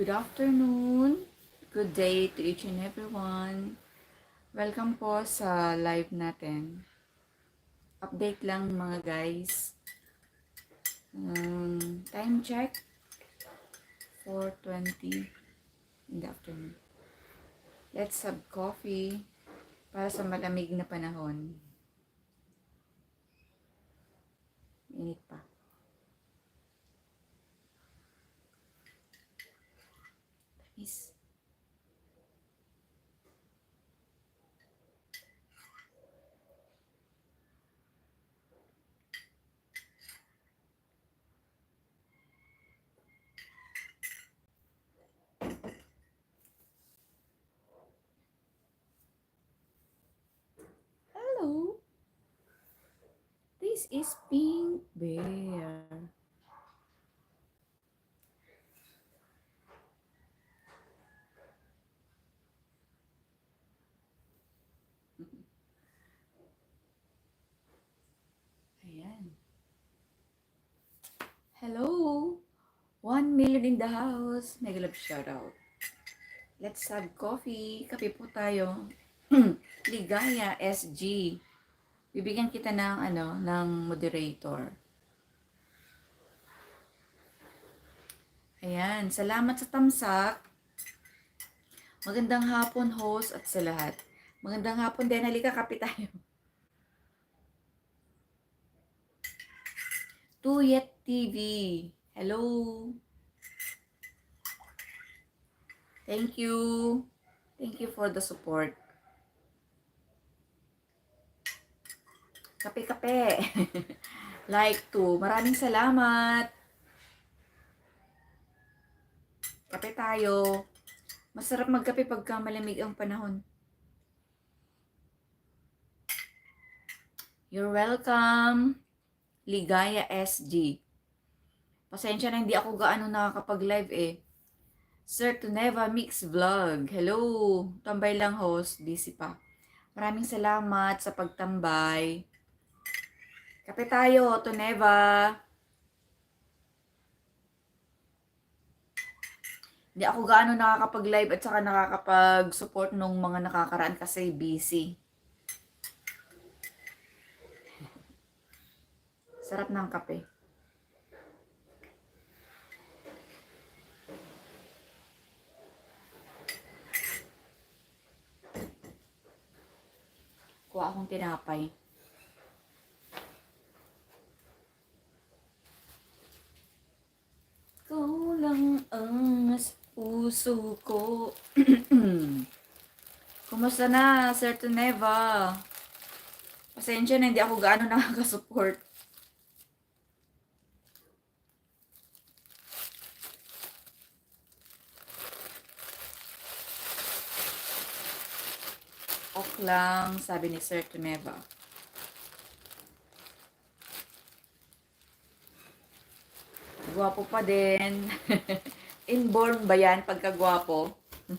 Good afternoon. Good day to each and everyone. Welcome po sa live natin. Update lang mga guys. Um, time check. 4.20 in the afternoon. Let's have coffee para sa malamig na panahon. Init pa. Tamis. Hello. This is Pink Bear. 1 million in the house. Mega love shout out. Let's have coffee. Kape po tayo. Ligaya SG. Bibigyan kita ng ano, ng moderator. Ayan, salamat sa tamsak. Magandang hapon host at sa lahat. Magandang hapon din. Halika, kape tayo. Tuyet TV. Hello. Thank you. Thank you for the support. Kape-kape. like to. Maraming salamat. Kape tayo. Masarap magkape pagka malamig ang panahon. You're welcome. Ligaya SG. Pasensya na hindi ako gaano nakakapag-live eh. Sir Tuneva Mix Vlog. Hello. Tambay lang host. Busy pa. Maraming salamat sa pagtambay. Kape tayo, Tuneva. Hindi ako gaano nakakapag-live at saka nakakapag-support nung mga nakakaraan kasi busy. Sarap ng kape. Tinapay. Kulang ang puso ko. Kumusta na, Sir Tuneva? Pasensya na, hindi ako gaano nakaka-support. Ok lang, sabi ni Sir Tuneva. Gwapo pa din. Inborn ba yan pagkagwapo?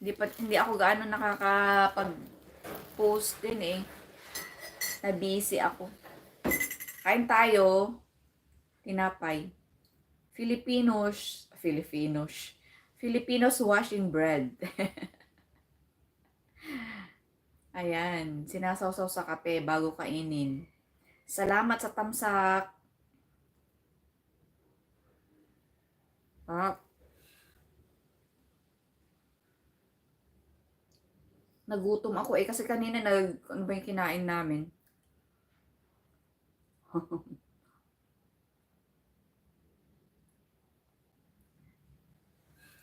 hindi pa hindi ako gaano nakakapag-post din eh. Na busy ako. Kain tayo. Tinapay. Filipinos, Filipinos. Filipinos washing bread. Ayan, sinasawsaw sa kape bago kainin. Salamat sa tamsak. Ah. Nagutom ako eh kasi kanina nag ano ba yung kinain namin?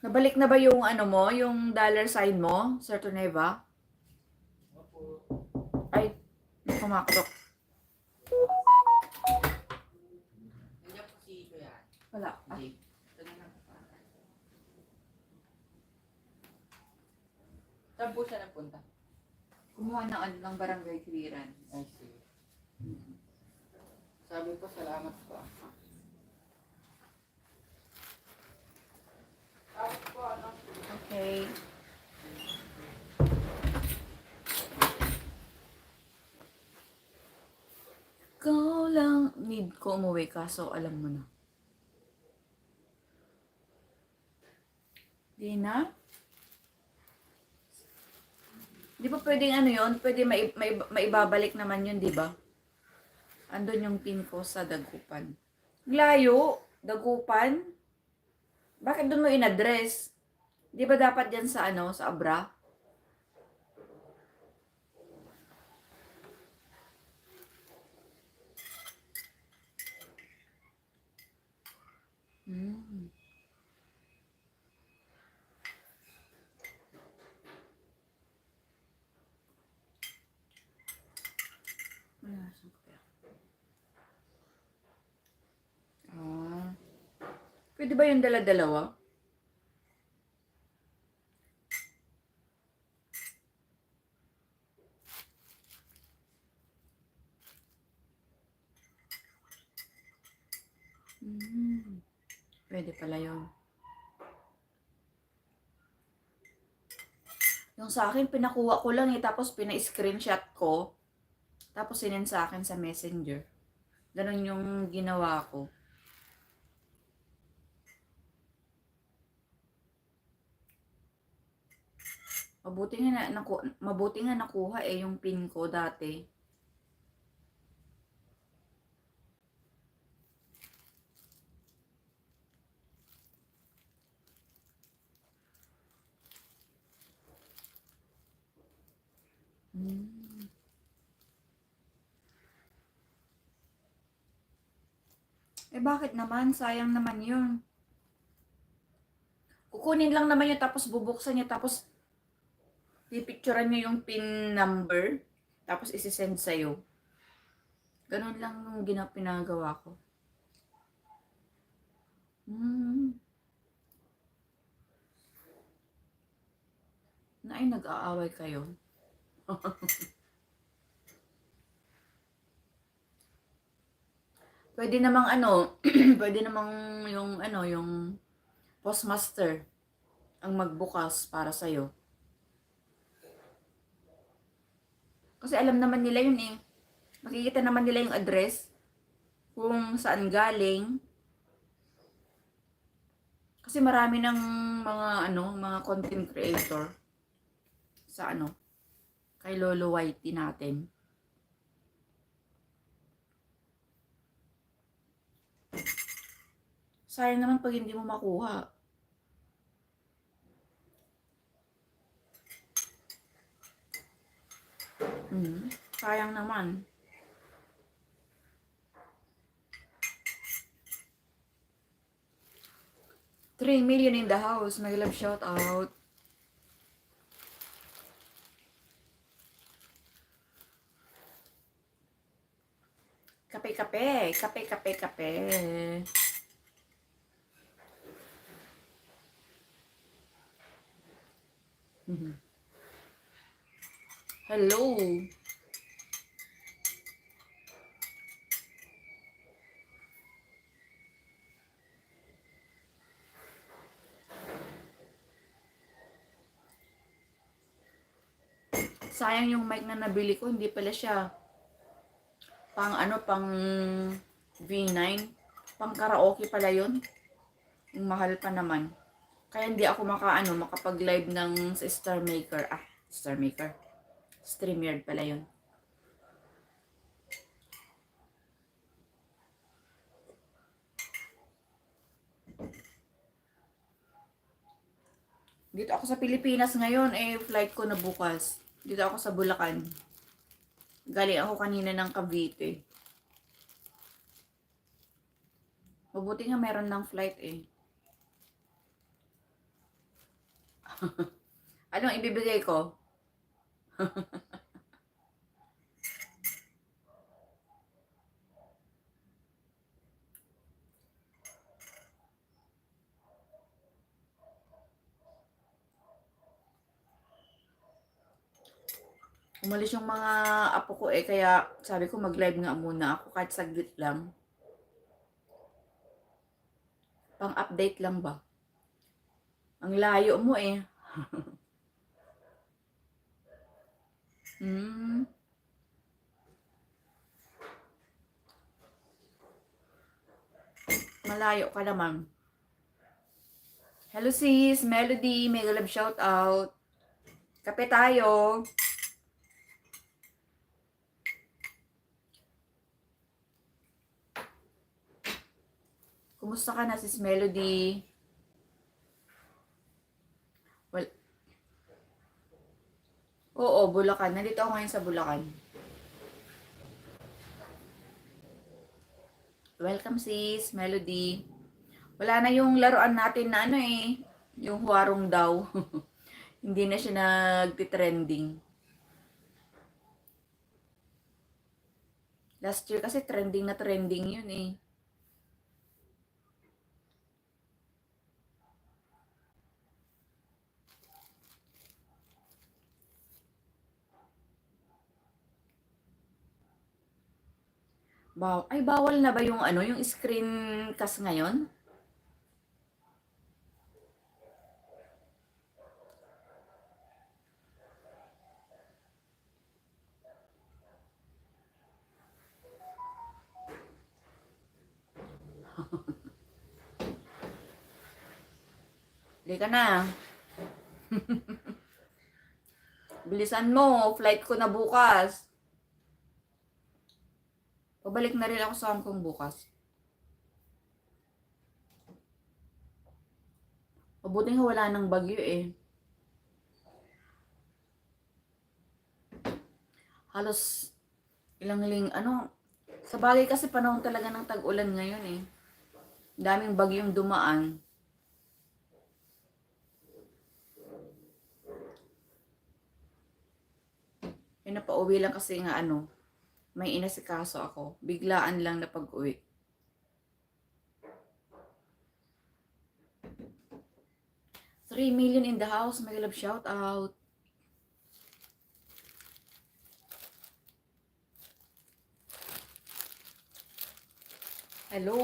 Nabalik na ba yung ano mo, yung dollar sign mo, Sir Toneva? Ay, may kumakrok. Po. Wala. Ah. Saan po siya napunta? kumuha ng ano ng barangay clearance. I see. Sabi ko, salamat po. Tapos po, ano? Okay. Ikaw lang need ko umuwi kaso alam mo na. Di na? Di ba pwedeng ano yon Pwede mai, mai, maibabalik naman yun, di ba? Andun yung pin ko sa Dagupan. Layo? Dagupan? Bakit doon mo in-address? Di ba dapat yan sa ano, sa Abra? Hmm. Wala, ko kaya? Ah. Pwede ba yung dala-dalawa? Hmm. Pwede pala yun. Yung sa akin, pinakuha ko lang eh, tapos pina-screenshot ko. Tapos sinend sa akin sa messenger. Ganon yung ginawa ko. Mabuti nga na, naku, mabuti nga nakuha eh yung pin ko dati. Hmm. Eh bakit naman? Sayang naman yun. Kukunin lang naman yun tapos bubuksan niya tapos pipicturean niya yung pin number tapos isisend sa'yo. Ganun lang yung gina pinagawa ko. Hmm. Na ay nag-aaway kayo. Pwede namang ano, pwede namang yung ano, yung postmaster ang magbukas para sa'yo. Kasi alam naman nila yun eh. Makikita naman nila yung address kung saan galing. Kasi marami ng mga ano, mga content creator sa ano, kay Lolo Whitey natin. Sayang naman pag hindi mo makuha. Hmm, sayang naman. Three million in the house. My love shout out. Kape, kape. Kape, kape, kape. Mhm. Hello. Sayang yung mic na nabili ko, hindi pala siya pang ano, pang V9. Pang karaoke pala yun. Yung mahal pa naman. Kaya hindi ako makaano, makapag-live ng sa Star Maker. Ah, Star Maker. StreamYard pala yun. Dito ako sa Pilipinas ngayon, eh, flight ko na bukas. Dito ako sa Bulacan. Galing ako kanina ng Cavite. Mabuti nga meron ng flight eh. Anong ibibigay ko? Umalis yung mga apo ko eh, kaya sabi ko mag-live nga muna ako kahit saglit lang. Pang-update lang ba? Ang layo mo eh. Hmm. Malayo ka naman. Hello sis, Melody, mega love shout out. Kape tayo. Kumusta ka na sis Melody? Oo, Bulacan. Nandito ako ngayon sa Bulacan. Welcome sis, Melody. Wala na yung laruan natin na ano eh, yung huwarong daw. Hindi na siya nagtitrending. Last year kasi trending na trending yun eh. Baw ay bawal na ba yung ano, yung screen cast ngayon? Hindi na. Bilisan mo, flight ko na bukas. Pabalik na rin ako sa Hong Kong bukas. Mabuti nga wala nang bagyo eh. Halos ilang ling, ano, sa bagay kasi panahon talaga ng tag-ulan ngayon eh. Daming bagyong dumaan. Yun na pauwi lang kasi nga ano, may inasikaso ako. Biglaan lang na pag-uwi. Three million in the house. May love shout out. Hello.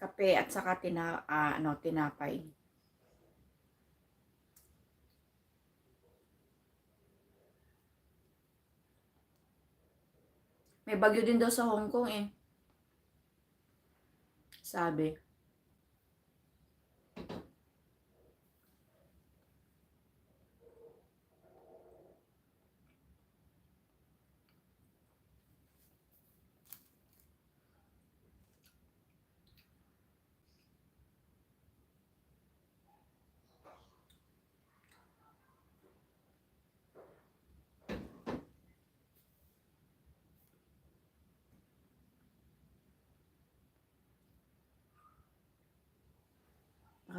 Kape at saka tina, ah, ano, tinapay. May bagyo din daw sa Hong Kong eh. Sabi.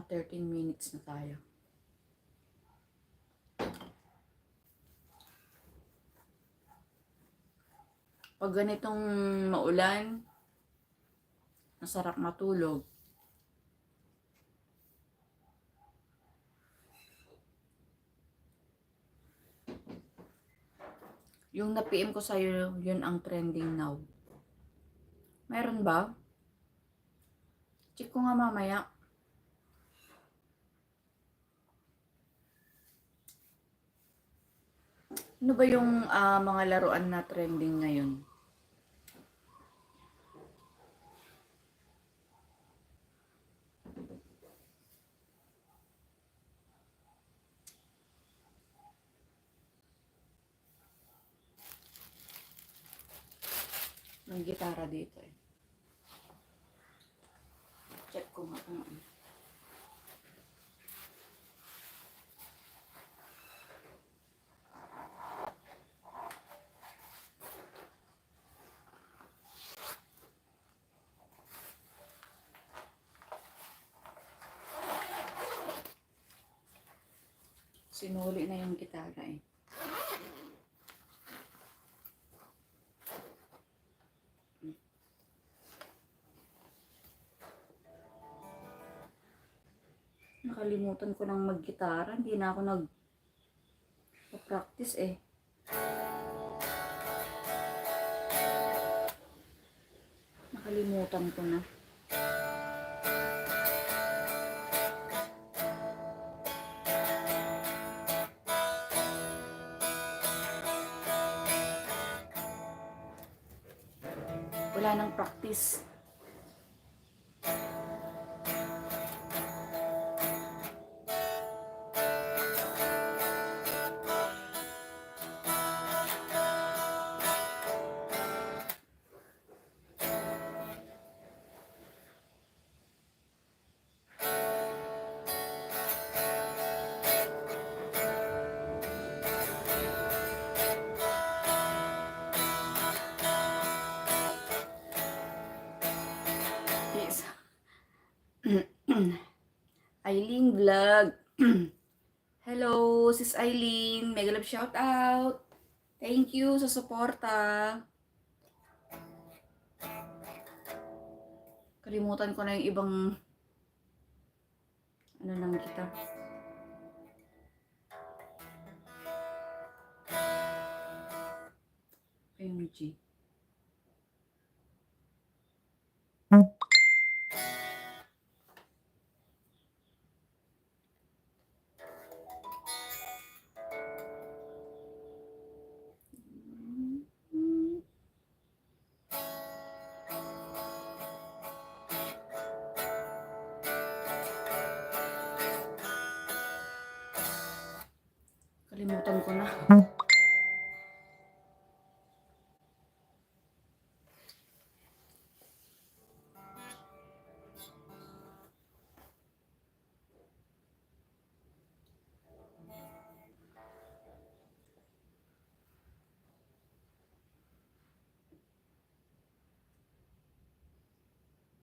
Naka 13 minutes na tayo. Pag ganitong maulan, masarap matulog. Yung na-PM ko sa'yo, yun ang trending now. Meron ba? Check ko nga mamaya. Ano ba yung ah, mga laruan na trending ngayon? May gitara dito eh. Check ko nga kung ano. Sinuli na yung gitara eh. Nakalimutan ko nang mag-gitara. Hindi na ako nag practice eh. Nakalimutan ko na. Nang Vlog. Hello, sis Eileen. Mega love shout out. Thank you sa suporta. Kalimutan ko na yung ibang ano lang kita. Ayun, G. Kalimutan ko na.